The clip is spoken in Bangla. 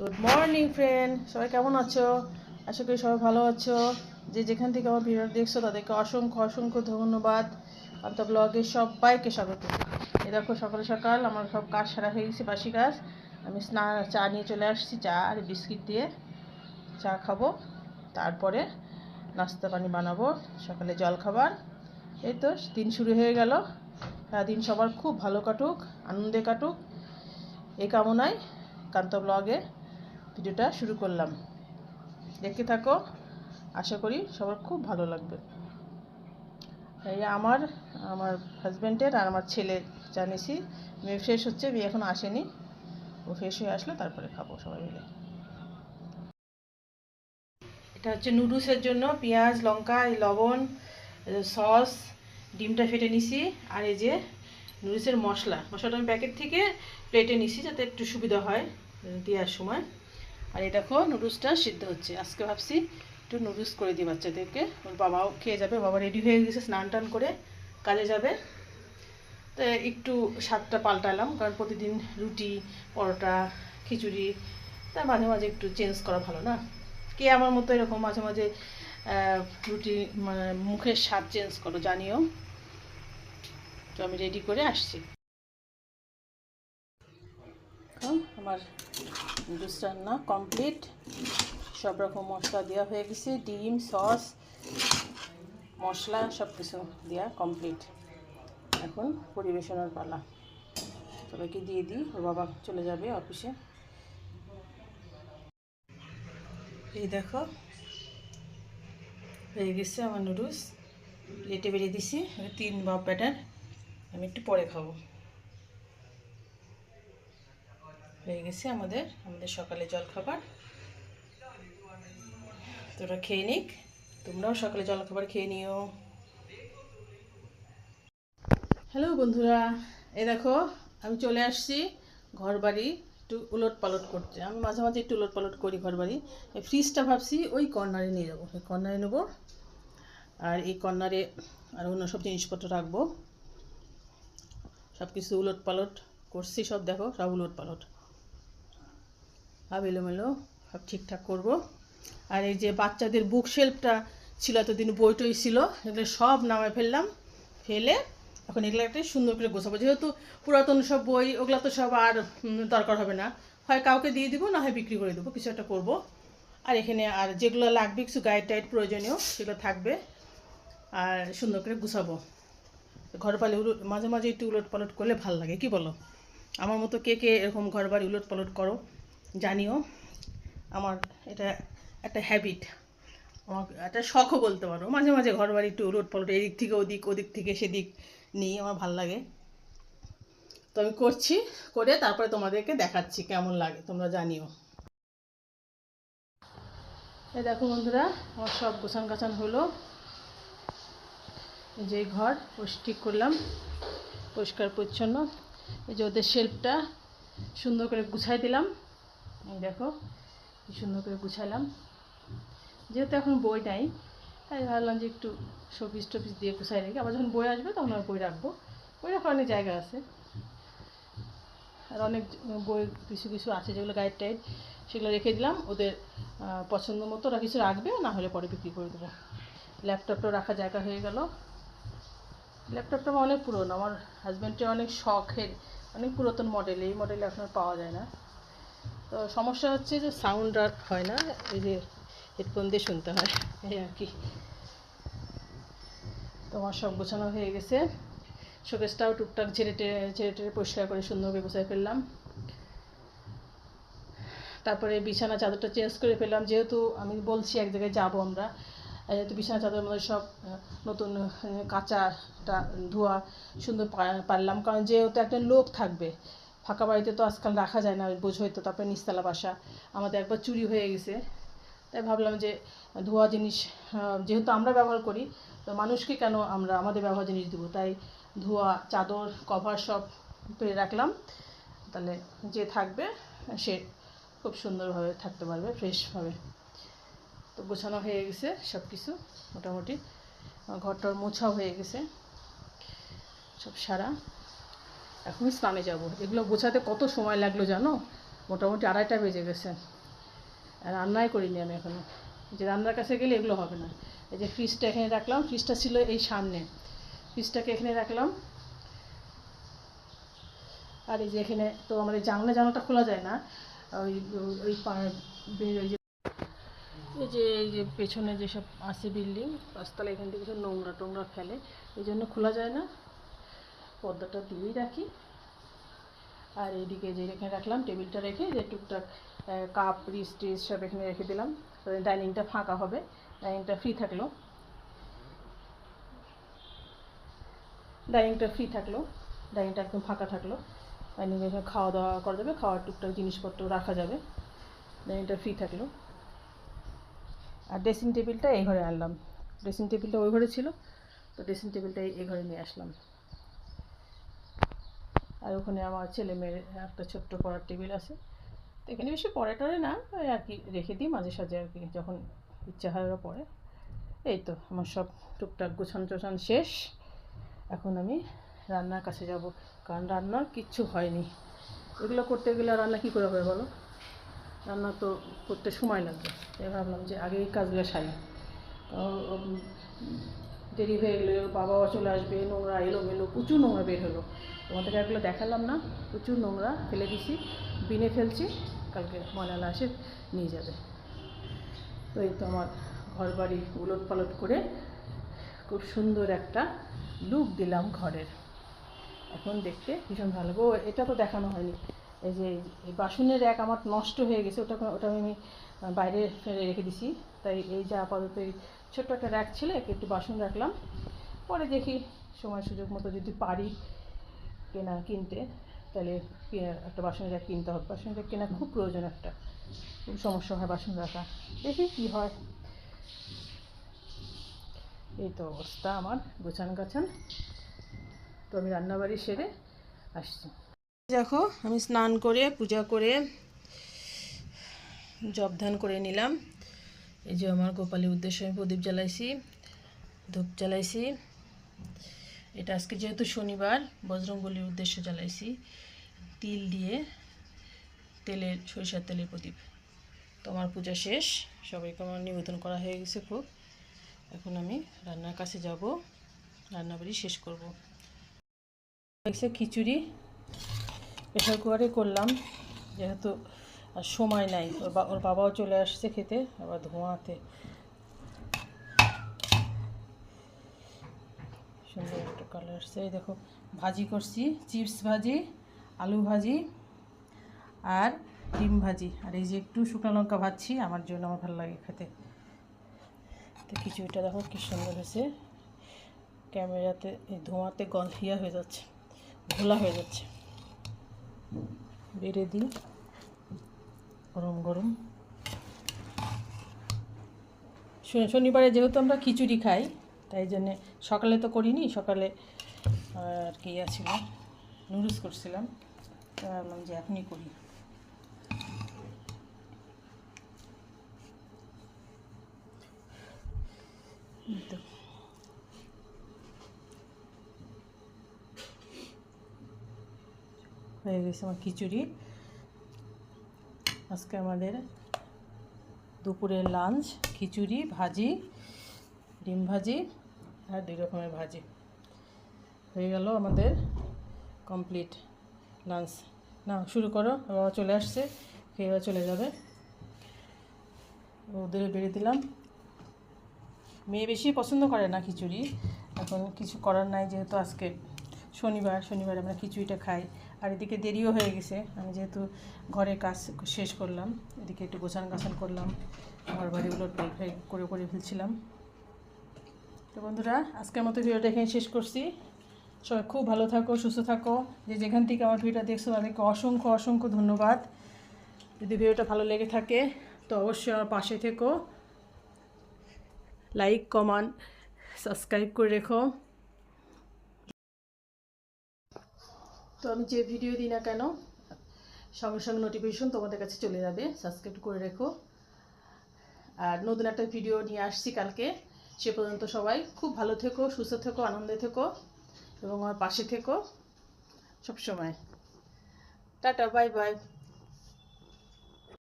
গুড মর্নিং ফ্রেন্ড সবাই কেমন আছো? আশা করি সবাই ভালো আছো। যে যেখান থেকে আমার ভিডিও দেখছ, তাদেরকে অসংখ্য অসংখ্য ধন্যবাদ। আন্ত ব্লগে সবাইকে স্বাগত। এ দেখো, সকাল সকাল আমার সব কাজ সারা হয়ে গেছে, বাসি কাজ। আমি স্নান চা নিয়ে চলে আসছি, চা আর বিস্কিট দিয়ে চা খাব। তারপরে নাস্তা পানি বানাবো, সকালে জল খাবার। এই তো, দিন শুরু হয়ে গেল। সারাদিন সবার খুব ভালো কাটুক, আনন্দে কাটুক। এই কামনায় কান্ত ব্লগে ভিডিওটা শুরু করলাম। দেখতে থাকো, আশা করি সবার খুব ভালো লাগবে। এই আমার আমার হাজব্যান্ডের আর আমার ছেলের জানিসি মেয়ে ফ্রেশ হচ্ছে, মেয়ে এখন আসেনি। ও ফ্রেশ হয়ে আসলে, তারপরে খাব সবাই মিলে। এটা হচ্ছে নুডলসের জন্য পেঁয়াজ, লঙ্কা, এই লবণ, সস, ডিমটা ফেটে নিছি, আর এই যে নুডলসের মশলা। মশলাটা আমি প্যাকেট থেকে প্লেটে নিছি যাতে একটু সুবিধা হয় দেওয়ার সময়। আর এই দেখো, নুডলসটা সিদ্ধ হচ্ছে। আজকে ভাবছি একটু নুডলস করে দিই বাচ্চাদেরকে। ওর বাবাও খেয়ে যাবে, বাবা রেডি হয়ে গেছে স্নান টান করে, কাজে যাবে। তো একটু স্বাদটা পাল্টালাম, কারণ প্রতিদিন রুটি, পরোটা, খিচুড়ি, তা মাঝে মাঝে একটু চেঞ্জ করা ভালো না? কে আমার মতো এরকম মাঝে মাঝে রুটি মানে মুখের স্বাদ চেঞ্জ করো, জানিও। তো আমি রেডি করে আসছি। দেখো, আমার নুডলস রান্না কমপ্লিট সব রকম মশলা দেওয়া হয়ে গেছে ডিম সস মশলা সব কিছু দেওয়া কমপ্লিট এখন পরিবেশনের পালা। সবাইকে দিয়ে দিই ওর বাবা চলে যাবে অফিসে। এই দেখো হয়ে গেছে আমার নুডলস প্লেটে বেরিয়ে দিছি তিন বাপ ব্যাটার আমি একটু পরে খাব। হয়ে গেছে আমাদের আমাদের সকালে জল খাবার তোরা খেয়ে নিক, তোমরাও সকালে জল খাবার খেয়ে নিও। হ্যালো বন্ধুরা, এ দেখো, আমি চলে আসছি ঘর বাড়ি একটু উলট পালট করতে। আমি মাঝে মাঝে একটু উলট পালট করি ঘর বাড়ি এই ফ্রিজটা ভাবছি ওই কর্নারে নিয়ে যাব। এই কর্নারে নেব, আর এই কর্নারে আর অন্য সব জিনিসপত্র রাখব। সব কিছু উলট পালট করছি সব, দেখো, সব উলট পালট সব এলোমেলো, সব ঠিকঠাক করব। আর এই যে বাচ্চাদের বুক শেলফটা ছিল এতদিন বই টই ছিল, এগুলো সব নামে ফেললাম। ফেলে এখন এগুলো একটা সুন্দর করে গোছাবো। যেহেতু পুরাতন সব বই, ওগুলো তো সব আর দরকার হবে না। হয় কাউকে দিয়ে দিব, না হয় বিক্রি করে দেবো, কিছু একটা করব। আর এখানে আর যেগুলো লাগবে, কিছু গাইড টাইড প্রয়োজনীয়, সেগুলো থাকবে। আর সুন্দর করে গুছাবো। ঘর বাড়ি উলট, মাঝে মাঝে একটু উলট পালট করলে ভালো লাগে, কি বলো? আমার মতো কে কে এরকম ঘর বাড়ি উলট পালট করো? জানিও, আমার এটা একটা হ্যাবিট আমার একটা শখও বলতে পারো। মাঝে মাঝে ঘর বাড়ি একটু উলট পালট এদিক থেকে ওদিক ওদিক থেকে সেদিক নিয়ে আমার ভালো লাগে। তো আমি করছি, করে তারপরে তোমাদেরকে দেখাচ্ছি কেমন লাগে, তোমরা জানিও। এই দেখো বন্ধুরা, আমার সব গোছান গাছান হলো। যে ঘর ঠিক করলাম, পরিষ্কার পরিচ্ছন্ন। এই যে ওদের শেল্ফটা সুন্দর করে গুছাই দিলাম। দেখো, কি সুন্দর করে গুছাইলাম যেহেতু এখন বই নাই, তাই ভাবলাম যে একটু শোপিস টপিস দিয়ে গুছাই রেখে। আবার যখন বই আসবে তখন আর বই রাখব। বই রাখার অনেক জায়গা আছে। আর অনেক বই কিছু কিছু আছে যেগুলো গাইড টাইড, সেগুলো রেখে দিলাম। ওদের পছন্দ মতো ওরা কিছু রাখবে, না হলে পরে বিক্রি করে দেবো। ল্যাপটপটাও রাখার জায়গা হয়ে গেল। ল্যাপটপটা আমার অনেক পুরনো। আমার হাজব্যান্ডের অনেক শখের, অনেক পুরাতন মডেল এই মডেল এখন পাওয়া যায় না। তো সমস্যা হচ্ছে যে সাউন্ড আর হয় না, এই যে হেডফোন দিয়ে শুনতে হয়, এই আর কি। তোমার সব গোছানো হয়ে গেছে। শোকেসটাও টুকটাক ঝেড়ে ঝেড়ে টেড়ে পরিষ্কার করে, সুন্দর করে গোছায় ফেললাম। তারপরে বিছানা চাদরটা চেঞ্জ করে ফেললাম, যেহেতু আমি বলছি এক জায়গায় যাব আমরা, যেহেতু বিছানা চাদরের মধ্যে সব নতুন কাঁচাটা ধোয়া সুন্দর পারলাম, কারণ যেহেতু একটা লোক থাকবে ফাঁকা বাড়িতে তো আজকাল রাখা যায় না, বোঝোই তো, তারপরে নিচতলা বাসা। আমাদের একবার চুরি হয়ে গেছে। তাই ভাবলাম যে ধোয়া জিনিস যেহেতু আমরা ব্যবহার করি, তো মানুষকে কেন আমরা, আমাদের ব্যবহার জিনিস দেবো? তাই ধোয়া, চাদর, কভার সব পেরে রাখলাম। তাহলে যে থাকবে, সে খুব সুন্দরভাবে থাকতে পারবে, ফ্রেশভাবে। তো গোছানো হয়ে গেছে সব কিছু মোটামুটি। ঘরটার মোছাও হয়ে গেছে। সব সারা। এখনই স্নানে যাব। এগুলো গোছাতে কত সময় লাগল জানো? মোটামুটি আড়াইটা বেজে গেছে। রান্নাই করিনি আমি এখনও যে রান্নার কাছে গেলে এগুলো হবে না। এই যে ফ্রিজটা এখানে রাখলাম। ফ্রিজটা ছিল এই সামনে। ফ্রিজটাকে এখানে রাখলাম। আর এই যে এখানে তো আমাদের জানলা জানালাটা খোলা যায় না। ওই ওই ওই যে এই যে এই যে পেছনে যেসব আছে বিল্ডিং পাঁচতলা এখান থেকে সব নোংরা টোংরা ফেলে। এই জন্য খোলা যায় না। পর্দাটা দিয়েই রাখি। আর এইদিকে যে এখানে রাখলাম, টেবিলটা রেখে যে টুকটাক কাপ, রিস, টিস সব এখানে রেখে দিলাম। ডাইনিংটা ফাঁকা হবে, ডাইনিংটা ফ্রি থাকল। ডাইনিংটা ফ্রি থাকল, ডাইনিংটা একদম ফাঁকা থাকল। ডাইনিং এখানে খাওয়া দাওয়া করা যাবে, খাওয়ার টুকটাক জিনিসপত্র রাখা যাবে। ডাইনিংটা ফ্রি থাকল। আর ড্রেসিং টেবিলটা এই ঘরে আনলাম। ড্রেসিং টেবিলটা ওই ঘরে ছিল, তো ড্রেসিং টেবিলটা এই ঘরে নিয়ে আসলাম। আর ওখানে আমার ছেলে মেয়ের একটা ছোট্ট পড়ার টেবিল আছে। তো এখানে বেশি পড়ে টরে না, ওই আর কি রেখে দিই মাঝে সাঝে আর কি, যখন ইচ্ছা হয় ওরা পড়ে। এই তো, আমার সব টুকটাক গোছান টোছান শেষ। এখন আমি রান্নার কাছে যাব, কারণ রান্নার কিচ্ছু হয়নি। এগুলো করতে গেলে রান্না কী করে হবে বলো? রান্না তো করতে সময় লাগবে তাই ভাবলাম যে আগে এই কাজগুলো সারি। দেরি হয়ে গেলে বাবাও চলে আসবে, নোংরা, এলোমেলো, প্রচুর নোংরা বের হলো। তোমাদেরকে এগুলো দেখালাম না, প্রচুর নোংরা ফেলে দিছি, বিনে ফেলছি, কালকে ময়লা এসে নিয়ে যাবে। তো এই তো আমার ঘর বাড়ি উলট পালট করে খুব সুন্দর একটা লুক দিলাম ঘরের। এখন দেখতে ভীষণ ভালো। ও, এটা তো দেখানো হয়নি। এই যে, এই বাসনের এক আমার নষ্ট হয়ে গেছে, ওটা ওটা আমি বাইরে ফেলে রেখে দিছি। তাই এই যে আপাতত এই ছোট্ট একটা র্যাক ছিল, একে একটু বাসন রাখলাম। পরে দেখি সময় সুযোগ মতো যদি পারি কেনা, কিনতে, তাহলে একটা বাসনের র্যাক কিনতে হবে। বাসনের র্যাক কেনা খুব প্রয়োজন একটা। খুব সমস্যা হয় বাসন রাখা। দেখি কী হয়। এই তো অবস্থা আমার, গোছান গাছান। তো আমি রান্নাবাড়ি সেরে আসছি। দেখো, আমি স্নান করে, পূজা করে জব ধ্যান করে নিলাম। এই যে আমার গোপালের উদ্দেশ্যে আমি প্রদীপ জ্বালাইছি, ধূপ জ্বালাইছি। এটা আজকে যেহেতু শনিবার, বজরংবলির উদ্দেশ্যে জ্বালাইছি তিল দিয়ে তেলের সরিষার তেলের প্রদীপ। তো আমার পূজা শেষ, সবাইকে আমার নিবেদন করা হয়ে গেছে খুব। এখন আমি রান্নার কাছে যাব, রান্নাবাড়ি শেষ করব। হয়েছে খিচুড়ি প্রেশার কুকারে করলাম, যেহেতু আর সময় নাই, ওর ওর বাবাও চলে আসছে খেতে, আবার ধোঁয়াতে সুন্দর একটা কালার। আসছে এই দেখো, ভাজি করছি, চিপস ভাজি, আলু ভাজি আর ডিম ভাজি। আর এই যে একটু শুকনো লঙ্কা ভাজছি, আমার জন্য আমার ভালো লাগে খেতে। তো খিচুড়িটা দেখো কি সুন্দর হয়েছে। ক্যামেরাতে, এই ধোঁয়াতে গল হিয়া যাচ্ছে ঘোলা হয়ে যাচ্ছে। বেড়ে দিই, গরম গরম। শনি- শনিবারে যেহেতু আমরা খিচুড়ি খাই তাই জন্যে সকালে তো করিনি, সকালে, আর কি ইয়া ছিল, নুডলস করছিলাম। ভাবলাম যে এখনই করি। তো। হয়ে গেছে আমার খিচুড়ি। আজকে আমাদের দুপুরের লাঞ্চ খিচুড়ি, ভাজি। ডিম ভাজি আর দুই রকমের ভাজি। হয়ে গেল আমাদের কমপ্লিট লাঞ্চ না, শুরু করো, বাবা চলে আসছে, খেয়ে চলে যাবে। ওদের বেড়ে দিলাম। মেয়ে বেশি পছন্দ করে না খিচুড়ি। এখন কিছু করার নাই যেহেতু আজকে শনিবার শনিবার আমরা খিচুড়িটা খাই। আর এদিকে দেরিও হয়ে গেছে। আমি যেহেতু ঘরে কাজ শেষ করলাম, এদিকে একটু গোছান গাছান করলাম। ঘর বাড়িগুলো করে করে ফেলছিলাম। তো বন্ধুরা, আজকের মতো ভিডিওটা এখানে শেষ করছি। সবাই খুব ভালো থাকো, সুস্থ থাকো। যে যেখান থেকে আমার ভিডিওটা দেখছ, তাদেরকে অসংখ্য অসংখ্য ধন্যবাদ। যদি ভিডিওটা ভালো লেগে থাকে, তো অবশ্যই আমার পাশে থেকো। লাইক, কমেন্ট, সাবস্ক্রাইব করে রেখো। তো আমি যে ভিডিও দিই না কেন, সঙ্গে সঙ্গে নোটিফিকেশন তোমাদের কাছে চলে যাবে সাবস্ক্রাইব করে রেখো। আর নতুন একটা ভিডিও নিয়ে আসছি কালকে। সে পর্যন্ত সবাই খুব ভালো থেকো, সুস্থ থেকো, আনন্দে থেকো এবং আমার পাশে থেকো সবসময়। Tata, bye bye.